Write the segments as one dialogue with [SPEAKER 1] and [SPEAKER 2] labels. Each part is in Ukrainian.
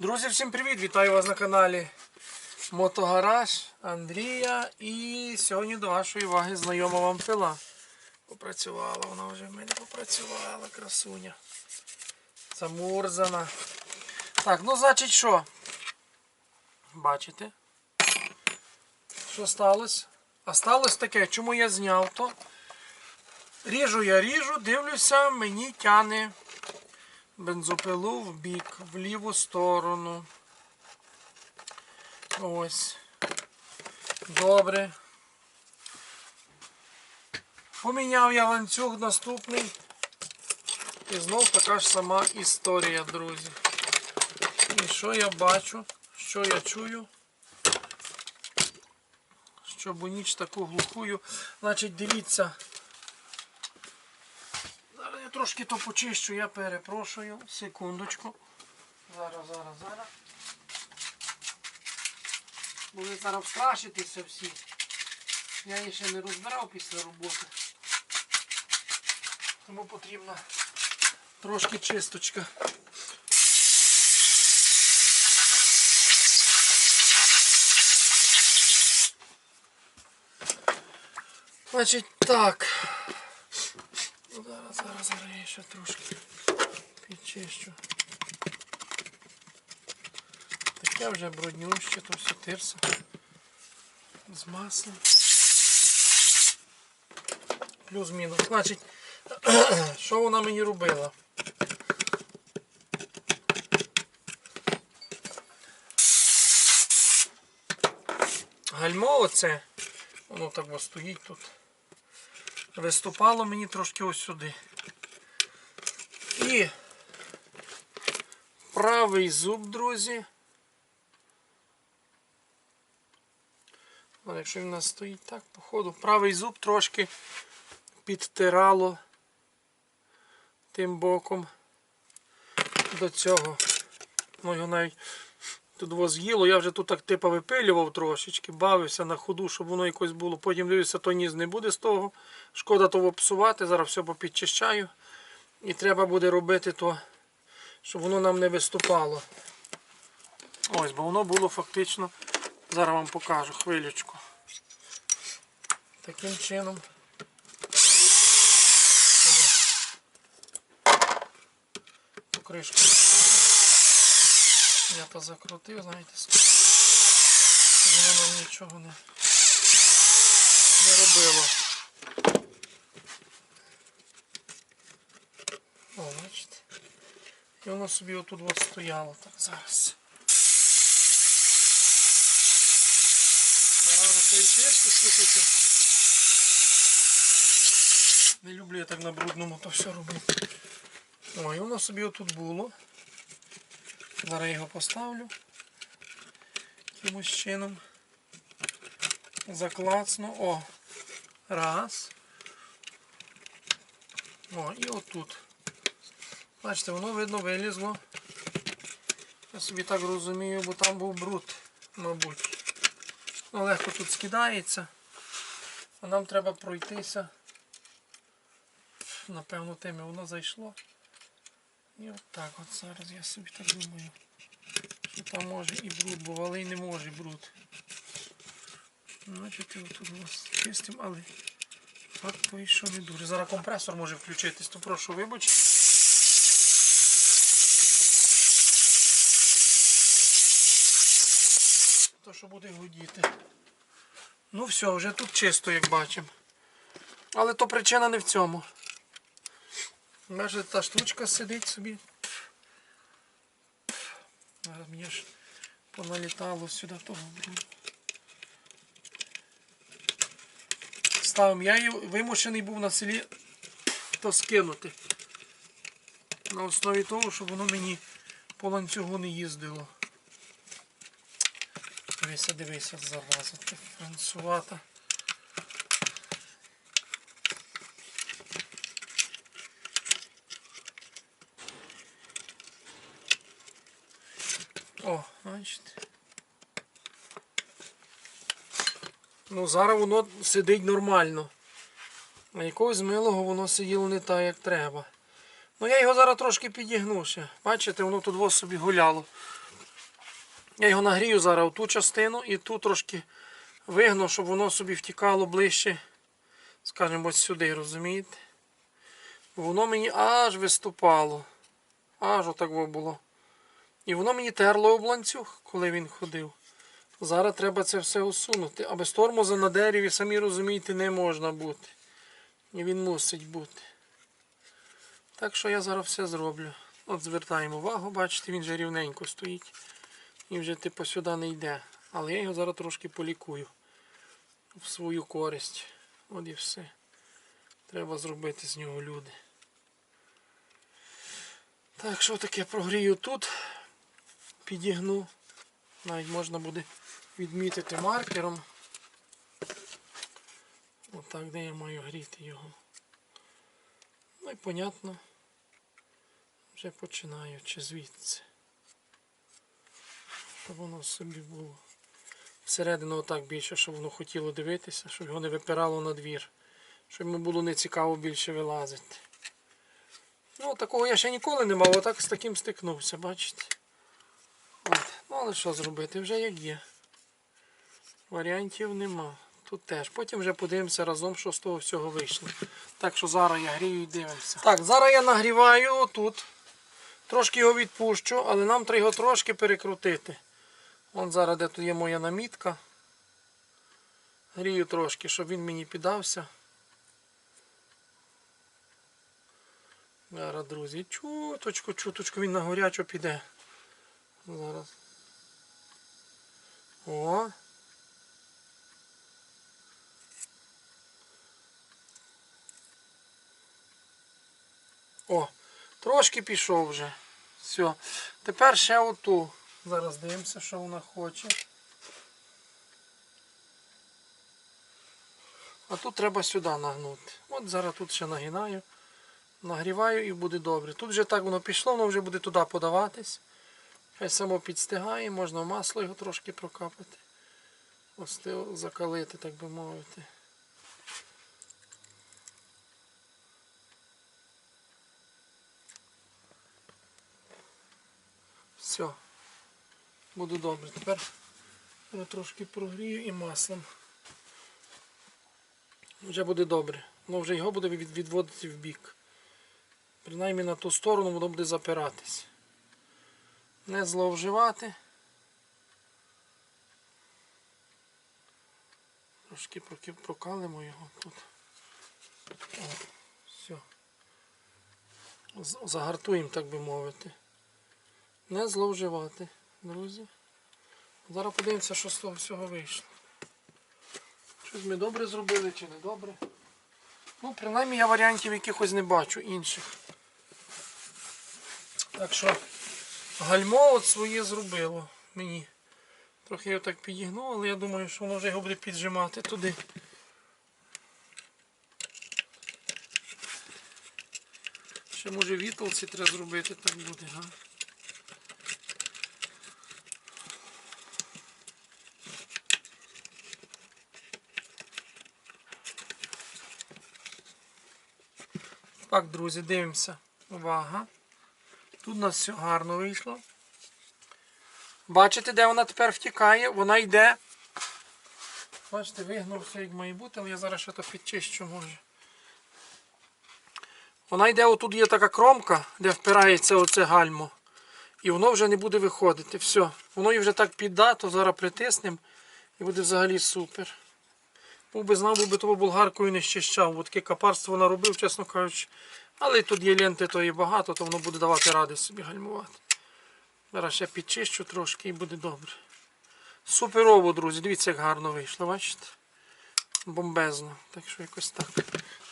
[SPEAKER 1] Друзі, всім привіт! Вітаю вас на каналі Мотогараж Андрія. І сьогодні до вашої уваги знайома вам пила. Попрацювала, вона вже в мене попрацювала, красуня. Замурзана. Так, ну значить що? Бачите? Що сталося? А сталося таке, чому я зняв то? Ріжу я ріжу, дивлюся, мені тяне бензопилу в бік, в ліву сторону. Ось. Добре. Поміняв я ланцюг наступний. І знов така ж сама історія, друзі. І що я бачу, що я чую? Щоб у ніч таку глухую. Значить, дивіться. Трошки то почищу, я перепрошую. Секундочку. Зараз, зараз, зараз. Були зараз встрашитися всі. Я її ще не розбирав після роботи. Тому потрібна трошки чисточка. Значить так. Ну, Зараз, зараз, зараз я ще трошки підчищу. Таке вже бруднюще, то все тирса. З маслом. Плюс-мінус. Значить, що вона мені робила? Гальмо оце, воно так ось стоїть тут. Виступало мені трошки ось сюди. І правий зуб, друзі. Ну, якщо він у нас стоїть так, походу, правий зуб трошки підтирало тим боком до цього. Ну, його навіть тут воно з'їло. Я вже тут так типу випилював трошечки, бавився на ходу, щоб воно якось було. Потім дивився, то ніс не буде з того. Шкода того псувати, зараз все попідчищаю. І треба буде робити то, щоб воно нам не виступало. Ось, бо воно було фактично. Зараз вам покажу хвилючку. Таким чином. Кришку. Я то закрутив, знаєте, воно нам нічого не, не робило. О, бачите. І воно собі отут от стояло так зараз. Зараз цей перший, слухайте. Не люблю я так на брудному то все робити. О, і воно собі отут було. Зараз його поставлю. Якимось чином. Заклацну. О. Раз. О, і отут. Бачите, воно видно вилізло. Я собі так розумію, бо там був бруд, мабуть. Ну, легко тут скидається. А нам треба пройтися. Напевно, тими воно зайшло. І от так от зараз я собі так думаю. Що там може і бруд був, але не може бруд. Значить, отут у нас чистим, але факт вийшов не дуже. Зараз компресор може включитись, то прошу вибачте. То що буде гудіти. Ну все, вже тут чисто, як бачимо. Але то причина не в цьому. Бачите, та штучка сидить собі. Зараз мені ж поналітало сюди того. бруду. Ставимо. Я її вимушений був на селі то скинути. На основі того, щоб воно мені по ланцюгу не їздило. Дивися, дивися, зараза, ти францувата. О, бачите. Ну, зараз воно сидить нормально. А якогось милого воно сиділо не так, як треба. Ну я його зараз трошки підігну ще. Бачите, воно тут ось собі гуляло. Я його нагрію зараз в ту частину і ту трошки вигну, щоб воно собі втікало ближче, скажімо, ось сюди, розумієте? Воно мені аж виступало. Аж отак було. І воно мені терло об ланцюг, коли він ходив. Зараз треба це все усунути. А без тормоза на дереві, самі розумієте, не можна бути. І він мусить бути. Так що я зараз все зроблю. От звертаємо увагу, бачите, він вже рівненько стоїть. І вже типу сюди не йде. Але я його зараз трошки полікую в свою користь. От і все. Треба зробити з нього люди. Так, що таке прогрію тут, підігну. Навіть можна буде відмітити маркером. Отак, де я маю гріти його. Ну і понятно. Вже починаючи звідси. Щоб воно собі було. Всередину отак більше, щоб воно хотіло дивитися, щоб його не випирало на двір. Щоб йому було не цікаво більше вилазити. Ну, такого я ще ніколи не мав, отак з таким стикнувся, бачите? Але що зробити? Вже як є. Варіантів нема. Тут теж. Потім вже подивимося разом, що з того всього вийшло. Так що зараз я грію і дивимося. Так, зараз я нагріваю отут. Трошки його відпущу, але нам треба його трошки перекрутити. Вон зараз де тут є моя намітка. Грію трошки, щоб він мені піддався. Зараз, друзі, чуточку, чуточку він на горячо піде. Зараз. О. О, трошки пішов вже. Все. Тепер ще оту. Зараз дивимося, що вона хоче. А тут треба сюди нагнути. От зараз тут ще нагинаю. Нагріваю і буде добре. Тут вже так воно пішло, воно вже буде туди подаватись. Само підстигає, можна масло його трошки прокапати. Остив, закалити, так би мовити. Все. Буде добре. Тепер я трошки прогрію і маслом. Вже буде добре. Воно вже його буде відводити в бік. Принаймні на ту сторону воно буде запиратись. Не зловживати. Трошки прокалимо його тут. Все. Загартуємо, так би мовити. Не зловживати, друзі. Зараз подивимося, що з того всього вийшло. Щось ми добре зробили чи не добре. Ну, принаймні я варіантів якихось не бачу інших. Так що гальмо от своє зробило мені. Трохи його так підігнув, але я думаю, що воно вже його буде піджимати туди. Ще може вітолці треба зробити, так буде, га? Так, друзі, дивимося. Увага. Тут у нас все гарно вийшло. Бачите, де вона тепер втікає? Вона йде. Бачите, вигнув все як має бути, але я зараз ще то підчищу може. Вона йде, отут є така кромка, де впирається оце гальмо. І воно вже не буде виходити. Все. Воно її вже так піддато, зараз притиснемо і буде взагалі супер. Був би знав, був би того болгаркою не щищав, бо таке капарство наробив, чесно кажучи. Але тут є ленти, то і багато, то воно буде давати ради собі гальмувати. Зараз ще підчищу трошки і буде добре. Суперово, друзі, дивіться, як гарно вийшло, бачите? Бомбезно. Так що якось так.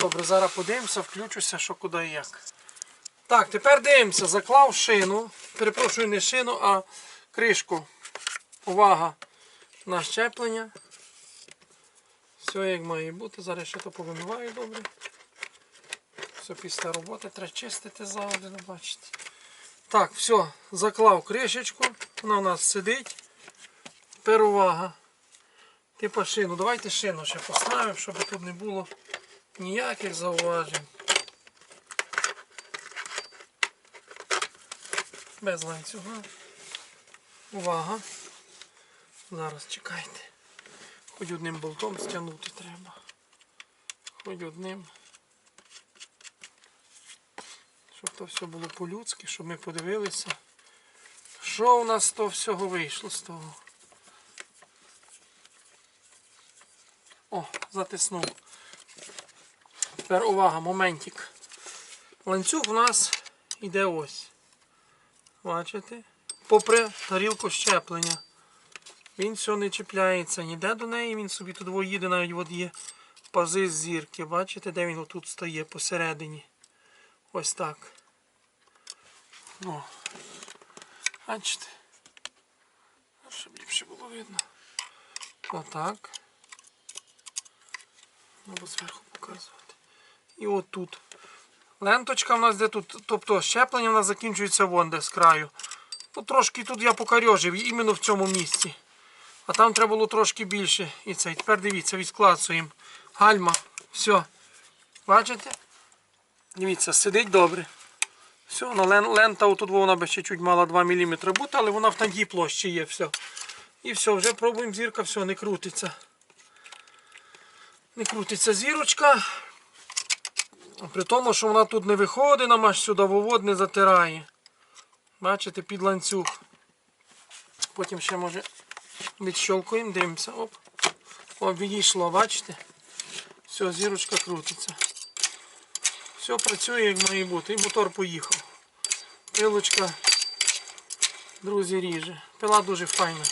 [SPEAKER 1] Добре, зараз подивимося, включуся, що куди і як. Так, тепер дивимося, заклав шину. Перепрошую, не шину, а кришку. Увага на щеплення. Все як має бути. Зараз ще то повимиваю добре. Все після роботи треба чистити завжди, не бачите. Так, все, заклав кришечку. Вона у нас сидить. Тепер увага. Типа шину. Давайте шину ще поставимо, щоб тут не було ніяких зауважень. Без ланцюга. Увага. Зараз чекайте. Хоч одним болтом стягнути треба. Хоч одним. Щоб то все було по-людськи, щоб ми подивилися. Що у нас з всього вийшло з того? О, затиснув. Тепер увага, моментик. Ланцюг у нас іде ось. Бачите? Попри тарілку щеплення. Він все не чіпляється ніде до неї, він собі тут їде, навіть є пази з зірки. Бачите, де він отут стає посередині. Ось так. О. Бачите? Щоб ліпше було видно. Отак. Треба зверху показувати. І отут. Ленточка в нас де тут, тобто щеплення в нас закінчується вон де з краю. Ну, трошки тут я покарьожив, іменно в цьому місці. А там треба було трошки більше. І це. І тепер дивіться, відклацуємо. Гальма. Все. Бачите? Дивіться, сидить добре. Все, лента отут вона би ще чуть мала 2 мм бути, але вона в тандій площі є. все. І все, вже пробуємо зірка, все, не крутиться. Не крутиться зірочка. При тому, що вона тут не виходить, нам аж сюди вовод не затирає. Бачите, під ланцюг. Потім ще може відщолкуємо, дивимося. Оп. О, відійшло, бачите? Все, зірочка крутиться. Все працює як має бути. І мотор поїхав. Пилочка, друзі, ріже. Пила дуже файна.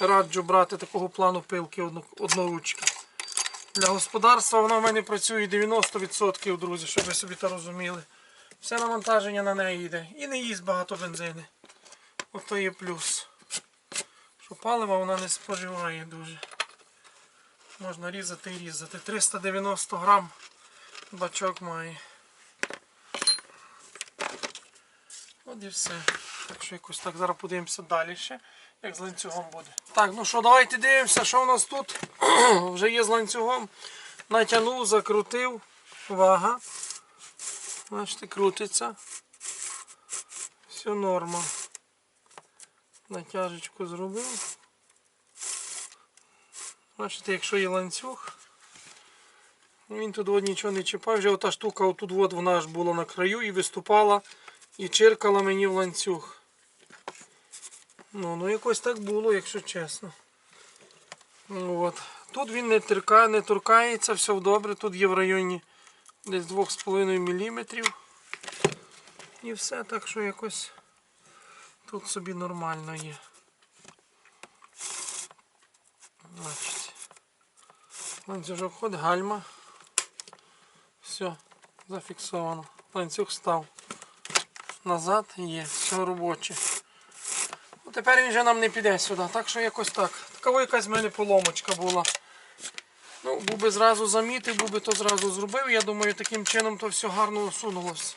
[SPEAKER 1] Раджу брати такого плану пилки одноручки. Для господарства вона в мене працює 90%, друзі, щоб ви собі це розуміли. Все навантаження на неї йде. І не їсть багато бензини. Ото є плюс. Що палива вона не споживає дуже. Можна різати і різати. 390 грам бачок має. От і все. Так що якось так зараз подивимося далі ще, як з ланцюгом буде. Так, ну що, давайте дивимося, що у нас тут. Вже є з ланцюгом. Натягнув, закрутив. Вага. Бачите, крутиться. Все норма. Натяжечку зробив. Бачите, якщо є ланцюг, він тут нічого не чіпав, вже ота штука отут от вона аж була на краю і виступала і чиркала мені в ланцюг. Ну, ну якось так було, якщо чесно. От. Тут він не торкає, не торкається, все добре. Тут є в районі десь 2,5 мм. І все, так що якось тут собі нормально є. Бачите. Ланцюжок ходить, гальма. Все, зафіксовано. Ланцюг став. Назад є, все робоче. Ну, тепер він вже нам не піде сюди, так що якось так. Така якась в мене поломочка була. Ну, був би зразу замітив, був би то зразу зробив. Я думаю, таким чином то все гарно усунулося.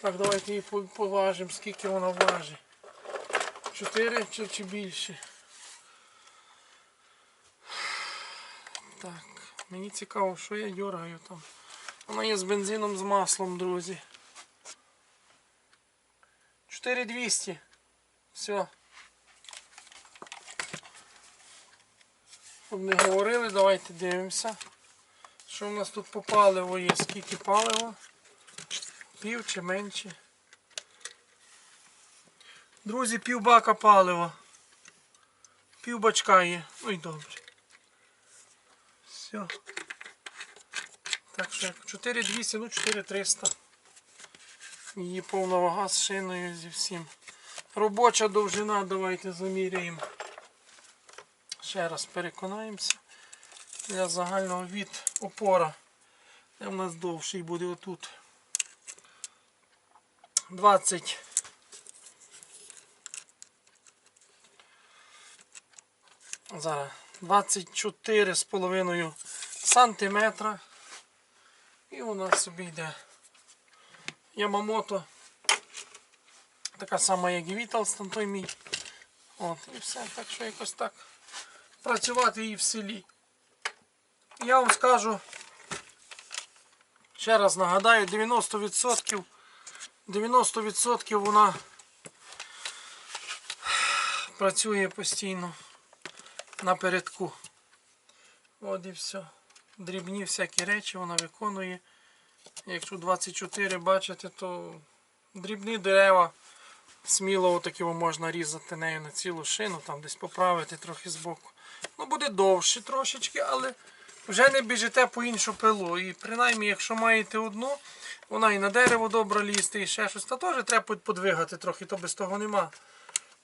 [SPEAKER 1] Так, давайте її поважимо, скільки вона важить. Чотири чи, чи більше. Так, мені цікаво, що я дергаю там. Вона є з бензином, з маслом, друзі. 4200. Все. Щоб не говорили, давайте дивимося. Що в нас тут по паливу є? Скільки палива? Пів чи менше? Друзі, пів бака палива. Пів бачка є. Ну і добре. Все. Так що 4200, ну 4300. Її повна вага з шиною зі всім. Робоча довжина, давайте заміряємо. Ще раз переконаємося. Для загального від опора. Де в нас довший буде отут. 20. Зараз 24,5 сантиметра. І у нас собі йде Ямамото. Така сама, як і Віталстон, той мій. От, і все. Так що якось так. Працювати її в селі. Я вам скажу, ще раз нагадаю, 90% 90% вона працює постійно напередку. От і все. Дрібні всякі речі вона виконує. Якщо 24 бачите, то дрібні дерева сміло отакі можна різати нею на цілу шину, там десь поправити трохи збоку. Ну буде довше трошечки, але вже не біжите по іншу пилу. І принаймні, якщо маєте одну, вона і на дерево добре лізти, і ще щось, та теж треба подвигати трохи, то без того нема.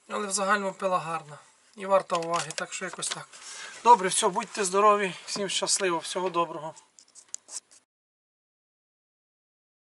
[SPEAKER 1] Але в загальному пила гарна. І варта уваги, так що якось так. Добре, все, будьте здорові, всім щасливо, всього доброго.